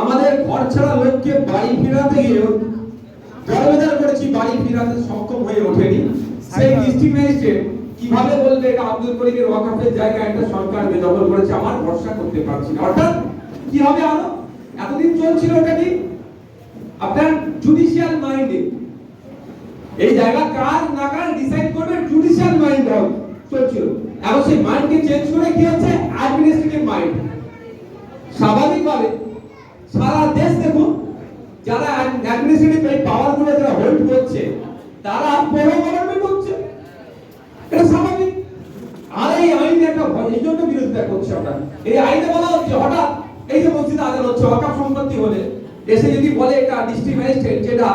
আমাদের ঘর ছাড়া লোককে বাড়ি ফেরাতে গিয়ে দরবেদার করেছি বাড়ি ফেরাতে সক্ষম হয়ে ওঠেনি। সেই ডিস্ট্রিক্ট ম্যাজিস্ট্রেট কীভাবে বলবে এটা আব্দুল করিমের ওয়াকাফের জায়গা একটা সরকার বেদখল করেছে আমার ভরসা করতে পারছি না। অর্থাৎ কি হবে আরও? এতদিন চলছিল ওটা কি? আপনার জুডিশিয়াল মাইন্ডে এই জায়গা কার না কার ডিসাইড করবে জুডিশিয়াল মাইন্ড হবে চলছিল। এখন সেই মাইন্ডকে চেঞ্জ করে কি হচ্ছে? অ্যাডমিনিস্ট্রেটিভ মাইন্ড স্বাভাবিকভাবে সারা দেশ দেখুন, যারা অ্যাডমিনিস্ট্রেটিভ পাওয়ারগুলো যারা হোল্ড করছে, তারা পৌর গভর্নমেন্ট হচ্ছে। এটা স্বাভাবিক। আর এই আইনে একটা এই জন্য বিরোধিতা করছে আমরা। এই আইনে বলা হচ্ছে, হঠাৎ এই যে মসজিদ আদান হচ্ছে, ওয়াকাফ সম্পত্তি হলে এসে যদি বলে এটা ডিস্ট্রিক্ট ম্যাজিস্ট্রেট যেটা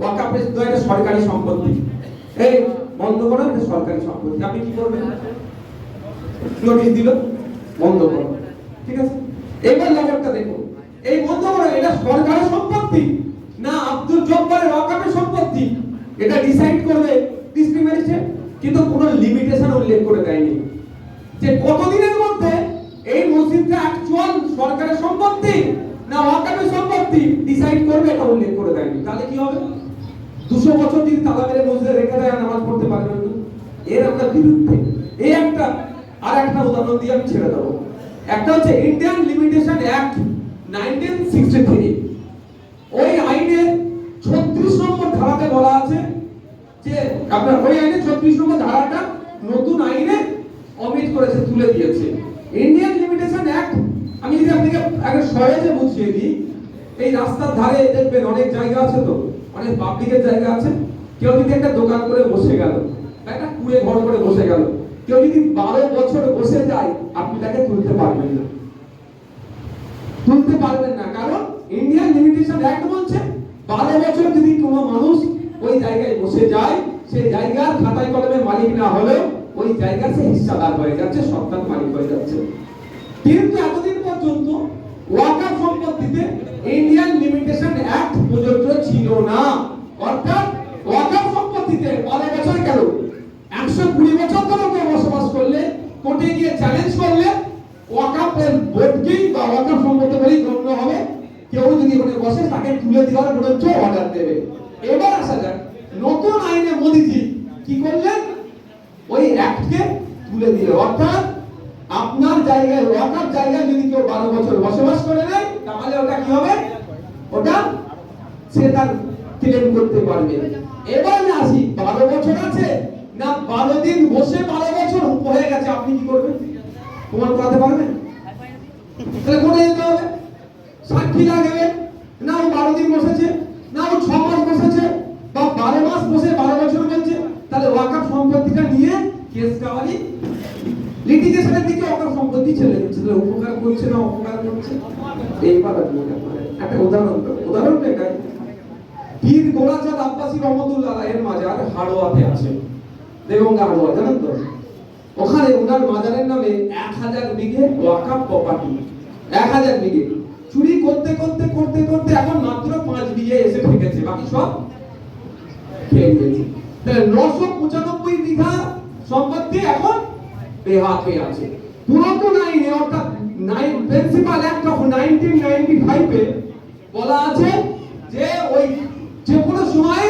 ওয়াকাফের তো এটা সরকারি সম্পত্তি। এই বন্ধ করো এটা সরকারি সম্পত্তি। আপনি কি করবেন? নোটিশ দিল? বন্ধ করো ঠিক আছে? এবার ব্যাপারটা দেখুন। এই বন্ধ করো এটা সরকারের সম্পত্তি, না আব্দুল জব্বারের ওয়াকাফের সম্পত্তি? এটা ডিসাইড করবে ডিস্ট্রিক্ট কিন্তু কোনো লিমিটেশন উল্লেখ করে দেয়নি। যে কতদিনের মধ্যে এই মসজিদটা অ্যাকচুয়াল সরকারের সম্পত্তি না ওয়াকাফের সম্পত্তি ডিসাইড করবে এটা উল্লেখ করে দেয়নি। তাহলে কি হবে? দুশো বছর যদি তালা মেরে মসজিদে রেখে দেয় নামাজ পড়তে পারবেন না। এর আমরা বিরুদ্ধে। এই একটা আর একটা উদাহরণ দিয়ে আমি ছেড়ে দেবো। একটা হচ্ছে Indian limitation act nineteen sixty three ওই আইনে ছত্রিশ নম্বর ধারাতে বলা আছে যে, আপনার ওই আইনে ছত্রিশ নম্বর ধারাটা নতুন আইনে অমিট করেছে, তুলে দিয়েছে। ইন্ডিয়ান লিমিটেশন অ্যাক্ট আমি যদি আপনাকে আগে সহজে বুঝিয়ে দিই, এই রাস্তার ধারে দেখবেন অনেক জায়গা আছে তো, অনেক পাবলিকের জায়গা আছে। কেউ যদি একটা দোকান করে বসে গেল একটা কুড়ে ঘর করে বসে গেল কেউ যদি বারো বছর বসে যায়, আপনি তাকে তুলতে পারবেন না। তুলতে পারবেন না। কারণ ইন্ডিয়ান লিমিটেশন অ্যাক্ট বলছে, বারো বছর যদি মানুষ ওই জায়গায় বসে যায় জায়গার খাতায় কলমে মালিক না হলেও ওই জায়গার সে হয়ে যাচ্ছে সত্তার মালিক হয়ে যাচ্ছে। কিন্তু এতদিন পর্যন্ত ওয়াকাফ সম্পত্তিতে ইন্ডিয়ান লিমিটেশন অ্যাক্ট প্রযোজ্য ছিল না। অর্থাৎ ওয়াকাফ সম্পত্তিতে বারো বছর গেল একশো কেউ বসবাস করলে, কোর্টে গিয়ে চ্যালেঞ্জ করলে ওয়াকাফের বোর্ডকেই বা ওয়াকাফ সম্পত্তি বলেই গণ্য হবে। কেউ যদি ওখানে বসে, তাকে তুলে দেওয়ার বরঞ্চ অর্ডার দেবে। এবার আসা যাক, নতুন আইনে মোদিজি কি করলেন? ওই অ্যাক্টকে তুলে দিল অর্থাৎ, আপনার জায়গায় ওয়াকাফ জায়গায় যদি কেউ বারো বছর বসবাস করে নেয়, তাহলে ওটা কি হবে? ওটা সে তার ক্লেম করতে পারবে। এবার আসি বারো দিন বসে বারো বছর হয়ে গেছে, আপনি কি করবেন? তোমার করাতে পারবেন? তাহলে কোর্টে যেতে হবে? সাক্ষী লাগবে না ও বারো দিন বসেছে, না ও ছ মাস বসেছে, বা বারো মাস বসে বারো বছর বলছে, তাহলে ওয়াকাফ সম্পত্তিটা নিয়ে কেস কাওয়ালি লিটিগেশনের দিকে ওয়াকাফ সম্পত্তি ছেড়ে দিচ্ছে, তাহলে উপকার করছে না অপকার করছে? এইবার আপনি মনে করেন একটা উদাহরণ দেবো। উদাহরণটা এটাই পীর গোলাচাঁদ আব্বাসী রহমতুল্লাহ এর মাজার হাড়োয়াতে আছে। দেবঙ্গা হাড়োয়া জানেন তো ওখানে ওনার মাজারের নামে এক হাজার বিঘে ওয়াকাফ প্রপার্টি এক হাজার বিঘে। চুরি করতে করতে করতে করতে এখন মাত্র পাঁচ বিঘে এসে ঠেকেছে, বাকি সব খেয়ে নিয়েছে। তাহলে নশো পঁচানব্বই বিঘা সম্পত্তি এখন বেহাতে আছে। পুরাতন আইনে অর্থাৎ nine principal act of nineteen ninety ফাইভে বলা আছে যে ওই যে কোনো সময়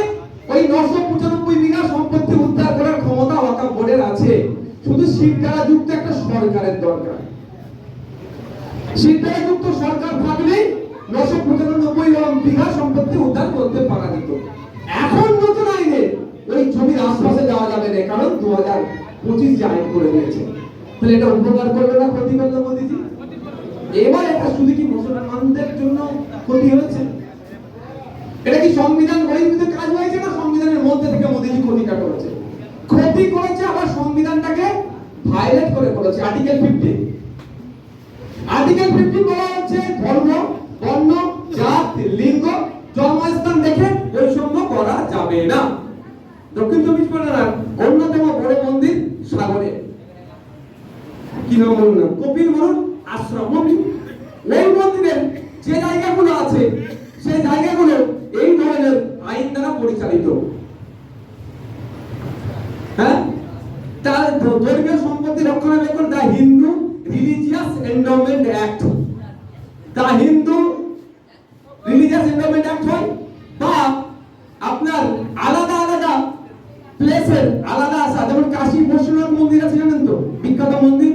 ওই নশো পঁচানব্বই বিঘা সম্পত্তি আছে শুধু দ্বারা যুক্ত একটা সরকারের দরকার। দ্বারা যুক্ত সরকার থাকলেই নশো পঁচানব্বই বিঘা সম্পত্তি উদ্ধার করতে পারা যেত। এখন নতুন আইনে ওই জমির আশপাশে যাওয়া যাবে না, কারণ দু হাজার পঁচিশ যে আইন করে দিয়েছে। তাহলে এটা উপকার করল না ক্ষতি করল মোদিজি? এবার এটা শুধু কি মুসলমানদের জন্য ক্ষতি হয়েছে? এটা কি সংবিধান বহির্ভূত কাজ হয়েছে না সংবিধানের মধ্যে থেকে মোদিজি ক্ষতিটা করেছে? ক্ষতি করেছে আবার সংবিধানটাকে ভায়োলেট করে করেছে আর্টিকেল ফিফটিন আর্টিকেল ফিফটিন বলা হচ্ছে ধর্ম, বর্ণ, জাত, লিঙ্গ, জন্মস্থান দেখে বৈষম্য করা যাবে না। দক্ষিণ চব্বিশ পরগনার অন্যতম বড় মন্দির সাগরে। কি নাম বলুন না? কপিল মরণ আশ্রম ওই মন্দিরের যে জায়গাগুলো আছে, সেই জায়গাগুলো এই ধরনের আইন দ্বারা পরিচালিত হ্যাঁ তার ধর্মীয় সম্পত্তি রক্ষণাবেক্ষণ the Hindu religious endowment act তা হিন্দু রিলিজিয়াস এন্ডোমেন্ট অ্যাক্ট হয়, বা আপনার আলাদা আলাদা প্লেসের আলাদা আসা যেমন কাশী বৈশ্বনাথ মন্দির আছে, জানেন তো? বিখ্যাত মন্দির।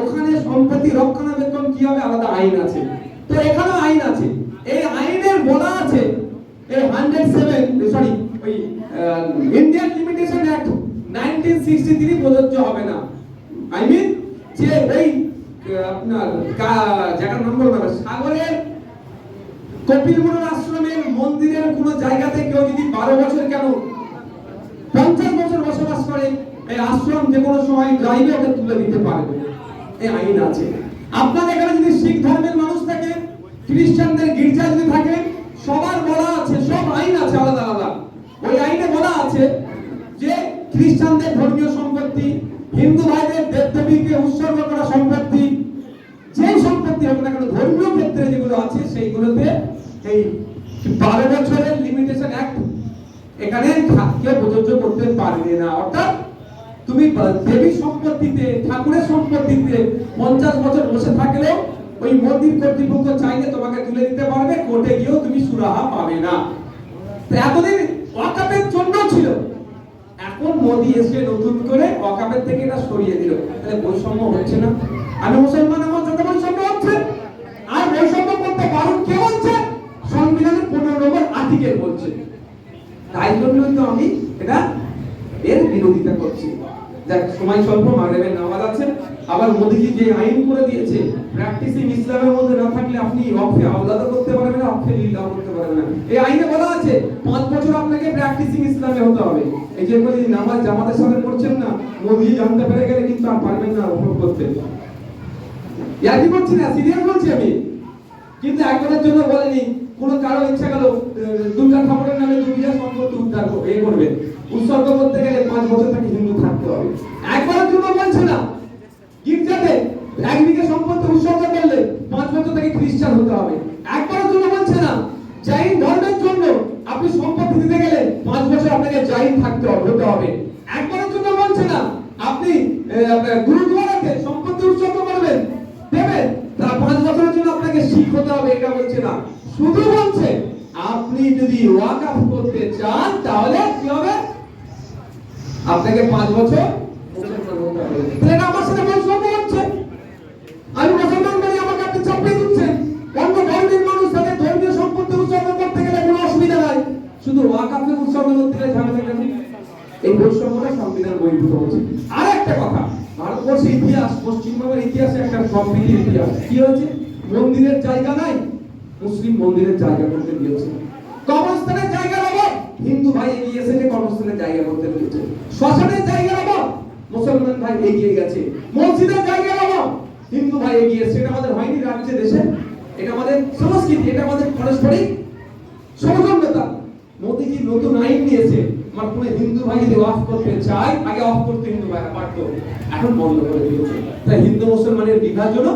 ওখানে সম্পত্তি রক্ষণাবেক্ষণ কি হবে? আলাদা আইন আছে। তো এখানেও আইন আছে। এই আইনের বলা আছে, এই হান্ড্রেড সেভেন সরি ওই Indian limitation act nineteen sixty three প্রযোজ্য হবে না। আই মিন যে এই আপনার জায়গার নাম বলব সাগরের কপিল মুনির আশ্রমের মন্দিরের কোন জায়গাতে কেউ যদি বারো বছর কেন, পঞ্চাশ বছর বসবাস করে, এই আশ্রম যে কোনো সময় ড্রাইভে ওকে তুলে দিতে পারবে এই আইন আছে। আপনার এখানে যদি শিখ ধর্মের মানুষ থাকে, খ্রিস্টানদের গির্জা যদি থাকে, সবার বলা আছে, সব আইন আছে আলাদা আলাদা। ওই আইনে বলা আছে খ্রিস্টানদের ধর্মীয় সম্পত্তি, হিন্দু ভাইদের দেবদেবীকে উৎসর্গ করা সম্পত্তি, যেই সম্পত্তি হবে না কেন, ধর্মীয় ক্ষেত্রে যেগুলো আছে, সেইগুলোতে এই বারো বছরের লিমিটেশন অ্যাক্ট এখানে কেউ প্রযোজ্য করতে পারবে না। অর্থাৎ তুমি দেবী সম্পত্তিতে, ঠাকুরের সম্পত্তিতে পঞ্চাশ বছর বসে থাকলেও ওই মন্দির কর্তৃপক্ষ চাইলে তোমাকে তুলে দিতে পারবে, কোর্টে গিয়েও তুমি সুরাহা পাবে না। এতদিন ওয়াকাপের জন্য মোদি এসে নতুন করে অকাপের থেকে এটা সরিয়ে দিল। তাহলে বৈষম্য হচ্ছে না। আমি মুসলমান, আমার যত বৈষম্য হচ্ছে, আর বৈষম্য করতে পারুন কে বলছে? সংবিধানের পনেরো নম্বর আর্টিকেল বলছে। তাই জন্যই তো আমি এটা এর বিরোধিতা করছি। দেখ সময় স্বল্প, মাগরেবের নামাজ আছে। আবার মোদিজি যে আইন করে দিয়েছে প্র্যাকটিসিং ইসলামের মধ্যে না থাকলে আপনি অফে আওলাদা করতে পারবেন না অফে লিল্লাহ করতে পারবেন না। এই আইনে বলা আছে, পাঁচ বছর আপনাকে প্র্যাকটিসিং ইসলামে হতে হবে। এই যে বলি, নামাজ জামাতের সাথে পড়ছেন না, মোদিজি জানতে পেরে গেলে কিন্তু আর পারবেন না অনুভব করতে। ইয়াকি করছি না সিরিয়াস বলছি আমি। কিন্তু একবারের জন্য বলেনি, কোনো কারও ইচ্ছা গেল দুর্গা ঠাকুরের নামে দুর্গা সম্পত্তি উদ্ধার করবে, এ করবে। উৎসর্গ করতে গেলে পাঁচ বছর তাকে হিন্দু থাকতে হবে। একবারের জন্য বলছে না গির্জাতে একদিকে সম্পত্তি উৎসর্গ করলে পাঁচ বছর তাকে খ্রিস্টান হতে হবে। একবারের জন্য বলছে না। জৈন ধর্মের জন্য আপনি সম্পত্তি দিতে গেলে পাঁচ বছর আপনাকে জৈন থাকতে হবে হতে হবে। একবারের জন্য বলছে না। আপনি গুরুদুয়ারাতে সম্পত্তি উৎসর্গ করবেন দেবেন তার পাঁচ বছরের জন্য আপনাকে শিখ হতে হবে এটা বলছে না। শুধু বলছে আপনি যদি ওয়াকাফ করতে চান তাহলে কি হবে? আপনাকে পাঁচ বছর উৎসর্গ ঝামেলা এই বৈষম্যটা সংবিধান বহির্ভূত হচ্ছে। আর একটা কথা ভারতবর্ষের ইতিহাস, পশ্চিমবঙ্গের ইতিহাসে একটা ইতিহাস। কি হয়েছে? মন্দিরের জায়গা নাই, মুসলিম মন্দিরের জায়গা করতে দিয়েছে কবরস্থানের জায়গার অভাব হিন্দু ভাই এগিয়ে এসেছে কবরস্থানের জায়গা করতে দিয়েছে শ্মশানের জায়গার অভাব মুসলমান ভাই এগিয়ে গেছে। মসজিদের জায়গার অভাব হিন্দু ভাই এগিয়ে এসেছে এটা আমাদের হয়নি রাজ্যে, দেশে। এটা আমাদের সংস্কৃতি, এটা আমাদের পারস্পরিক মোদিজি নতুন আইন নিয়েছে আমার কোনো হিন্দু ভাই যদি অফ করতে চায় আগে অফ করতে হিন্দু ভাইরা পারতো। এখন বন্ধ করে দিয়েছে। তাই হিন্দু মুসলমানের বিভাজনও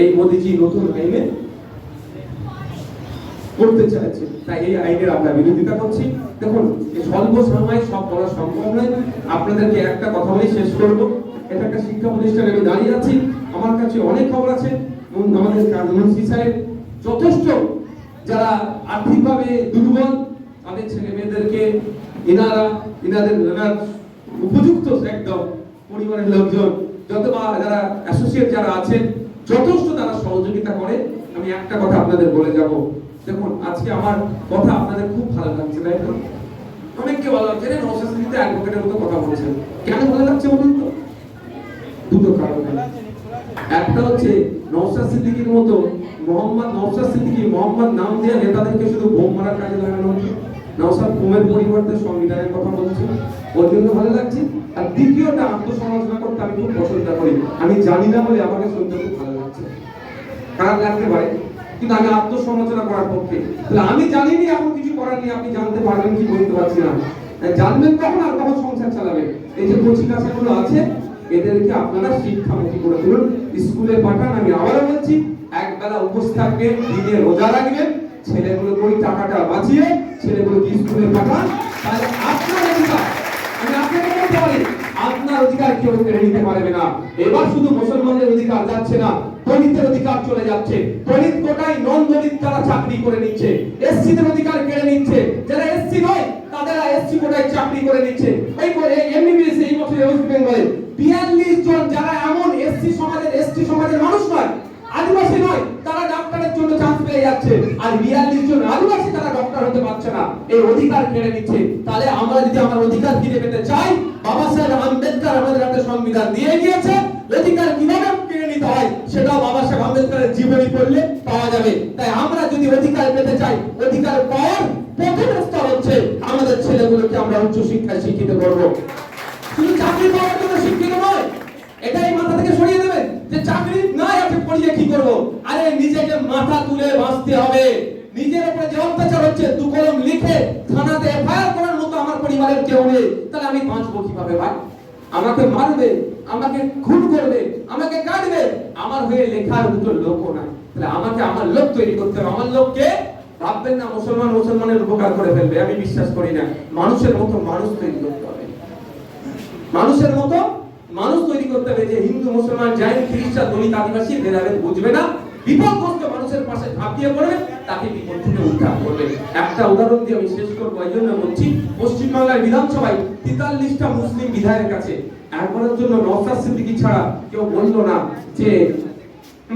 এই মোদিজি নতুন আইনে করতে চাইছে। তাই এই আইনের আমরা বিরোধিতা করছি। দেখুন স্বল্প সময় সব করা সম্ভব নয়। আপনাদেরকে একটা কথা বলে শেষ করব। এটা একটা শিক্ষা প্রতিষ্ঠানে আমি দাঁড়িয়ে আছি। আমার কাছে অনেক খবর আছে। আমাদের মুন্সি সাহেব যথেষ্ট যারা আর্থিকভাবে দুর্বল তাদের ছেলে মেয়েদেরকে এনারা ইনাদের এনার উপযুক্ত একদম পরিবারের লোকজন, যত বা যারা অ্যাসোসিয়েট যারা আছেন, যথেষ্ট তারা সহযোগিতা করে। আমি একটা কথা আপনাদের বলে যাব। দেখুন, আজকে আমার কথা আপনাদের খুব ভালো লাগছে, তাই তো অনেককে ভালো লাগছে। রে নৌশাস্ত্রীতে অ্যাডভোকেটের মতো কথা বলছেন। কেন ভালো লাগছে বলুন তো? দুটো কারণে একটা হচ্ছে নওশাদ সিদ্দিকীর মতো মোহাম্মদ নওশাদ সিদ্দিকী মোহাম্মদ নাম দিয়ে নেতাদেরকে শুধু বোম মারার কাজে লাগানো হচ্ছে নওশাদ বোমের পরিবর্তে সংবিধানের কথা বলছে জন্য ভালো লাগছে। আর দ্বিতীয়টা, আত্মসমালোচনা করতে আমি খুব পছন্দ করি। আমি জানি না বলে আমাকে শুনতে খুব ভালো লাগছে। খারাপ লাগতে পারে, কিন্তু আমি আত্মসমালোচনা করার পক্ষে। তাহলে আমি জানিনি, এমন কিছু করার নেই, আপনি জানতে পারবেন কি বলতে পারছি না। জানবেন কখন আর কখন সংসার চালাবেন? এই যে কচি কাছাগুলো আছে, এদেরকে আপনারা শিক্ষামুখী করে তুলুন। স্কুলে পাঠান, আমি আবারও বলছি, একবেলা উপোস থাকবেন দিনে রোজা রাখবেন। ছেলেগুলোকে ওই টাকাটা বাঁচিয়ে ছেলেগুলোকে স্কুলে পাঠান? তাহলে আপনার অধিকার। আমি আপনাকে বলতে পারি, আপনার অধিকার কেউ কেড়ে নিতে পারবে না। এবার শুধু মুসলমানদের অধিকার যাচ্ছে না, দলিতের অধিকার চলে যাচ্ছে। দলিত কোটায় নন দলিত তারা চাকরি করে নিচ্ছে, এসসিদের অধিকার কেড়ে নিচ্ছে। যারা এসসি নয় তারা এসসি কোটায় চাকরি করে নিচ্ছে। এই করে এমবিবিএস এই বছর ওয়েস্ট বেঙ্গলে বিয়াল্লিশ জন যারা এমন এসসি সমাজের, এসটি সমাজের মানুষ নয়, আদিবাসী নয় যাচ্ছে আর বিয়াল্লিশ জন আদিবাসী তারা ডক্টর হতে পারছে না। এই অধিকার কেড়ে নিচ্ছে। তাহলে আমরা যদি আমার অধিকার ফিরে পেতে চাই, বাবা সাহেব আম্বেদকর আমাদের হাতে সংবিধান দিয়ে গিয়েছে অধিকার কীভাবে কেড়ে নিতে হয়, সেটাও বাবা সাহেব আম্বেদকরের জীবনী পড়লে পাওয়া যাবে। তাই আমরা যদি অধিকার পেতে চাই, অধিকার পাওয়ার প্রথম স্তর হচ্ছে আমাদের ছেলেগুলোকে আমরা উচ্চ শিক্ষায় শিক্ষিত করব। শুধু চাকরি পাওয়ার জন্য শিক্ষিত নয়, এটাই মাথা থেকে সরিয়ে যে চাকরি নাই আছে পড়িয়ে কি করব? আরে, নিজেকে মাথা তুলে বাঁচতে হবে। নিজের উপরে যে অত্যাচার হচ্ছে, দু কলম লিখে থানাতে এফআইআর করার মতো আমার পরিবারের কেউ নেই। তাহলে আমি বাঁচবো কীভাবে ভাই? আমাকে মারবে, আমাকে খুন করবে, আমাকে কাটবে। আমার হয়ে লেখার দুটো লোকও নাই। তাহলে আমাকে আমার লোক তৈরি করতে হবে। আমার লোককে ভাববেন না, মুসলমান মুসলমানের উপকার করে ফেলবে। আমি বিশ্বাস করি না। মানুষের মতো মানুষ তৈরি করতে হবে। মানুষের মতো মানুষ তৈরি করতে হবে যে হিন্দু, মুসলমান জৈন খ্রিস্টান দলিত আদিবাসী ভেদাভেদ বুঝবে না। বিপদগ্রস্ত মানুষের পাশে ঝাঁপিয়ে পড়বে, তাকে বিপদ থেকে উদ্ধার করবে। একটা উদাহরণ দিয়ে আমি শেষ করব, এই জন্য বলছি, পশ্চিমবাংলার বিধানসভায় তেতাল্লিশটা মুসলিম বিধায়কের কাছে একবারের জন্য নওশাদ সিদ্দিকি ছাড়া কেউ বলল না যে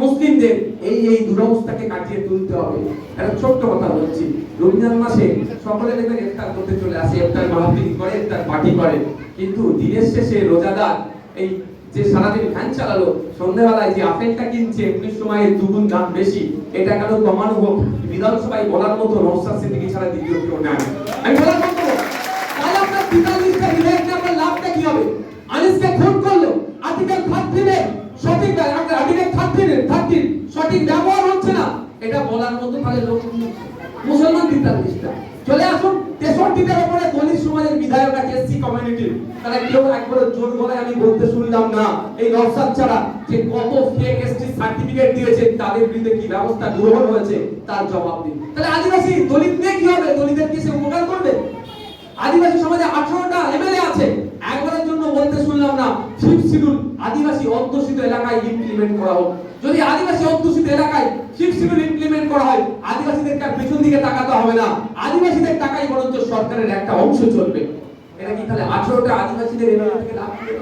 মুসলিমদের এই এই দুরবস্থাকে কাটিয়ে তুলতে হবে। একটা ছোট্ট কথা বলছি, রমজান মাসে সকলে দেখবেন ইফতার করতে চলে আসে, ইফতার মাহফিল করে, ইফতার পার্টি করে। কিন্তু দিনের শেষে রোজাদার এই যে সারাদিন ভ্যান চালালো, সন্ধ্যাবেলায় যে আপেলটা কিনছে এমনি সময় দুগুণ দাম বেশি, এটা কেন কমানো হোক? বিধানসভায় বলার মতো নওশাদ সিদ্দিকী ছাড়া দ্বিতীয় কেউ নেয় আমি বলার তাহলে আপনার আপনার লাভটা কি হবে? আনিসকে খুন করল আর্টিকেল সঠিক আর্টিকেল থার্টি থার্টি সঠিক ব্যবহার হচ্ছে না। এটা বলার মতো তাহলে লোক মুসলমান তেতাল্লিশটা তারা কেউ একবার জোর আমি বলতে শুনলাম না, এই নরসাদ ছাড়া যে কত ফেক এসটি সার্টিফিকেট দিয়েছে, তাদের বিরুদ্ধে কি ব্যবস্থা গ্রহণ হয়েছে, তার জবাব দিন। তাহলে আদিবাসী কি হবে? কি সে উপকার করবে? আদিবাসী সমাজে আঠারোটা এমএলএ আছে, একবারের জন্য বলতে শুনলাম না ফিফথ শিডিউল আদিবাসী অধ্যুষিত এলাকায় ইমপ্লিমেন্ট করা হোক। যদি আদিবাসী অধ্যুষিত এলাকায় ফিফথ শিডিউল ইমপ্লিমেন্ট করা হয়, আদিবাসীদের পেছন দিকে তাকাতে হবে না। আদিবাসীদের টাকাই বরঞ্চ সরকারের একটা অংশ চলবে। এটা কি তাহলে আঠারোটা আদিবাসীদের এমএলএ থেকে লাভ পেয়ে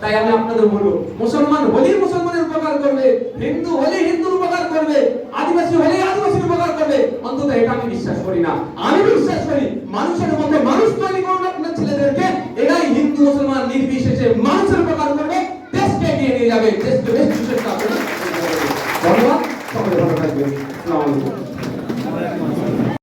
তাই আমি আপনাদের বলব, মুসলমান হলেই মুসলমানের উপকার করবে, হিন্দু হলে হিন্দুর উপকার করবে, আদিবাসী হলে আদিবাসীর উপকার করবে, অন্তত এটা আমি বিশ্বাস করি না। আমি বিশ্বাস করি, মানুষের মধ্যে মানুষ তৈরি করুন আপনার ছেলেদেরকে, এরাই হিন্দু, মুসলমান, নির্বিশেষে মানুষের উপকার করবে, দেশকে এগিয়ে নিয়ে যাবে, দেশকে বেশ বিশেষ ধন্যবাদ, সকলে ভালো থাকবেন। আসসালামু আলাইকুম।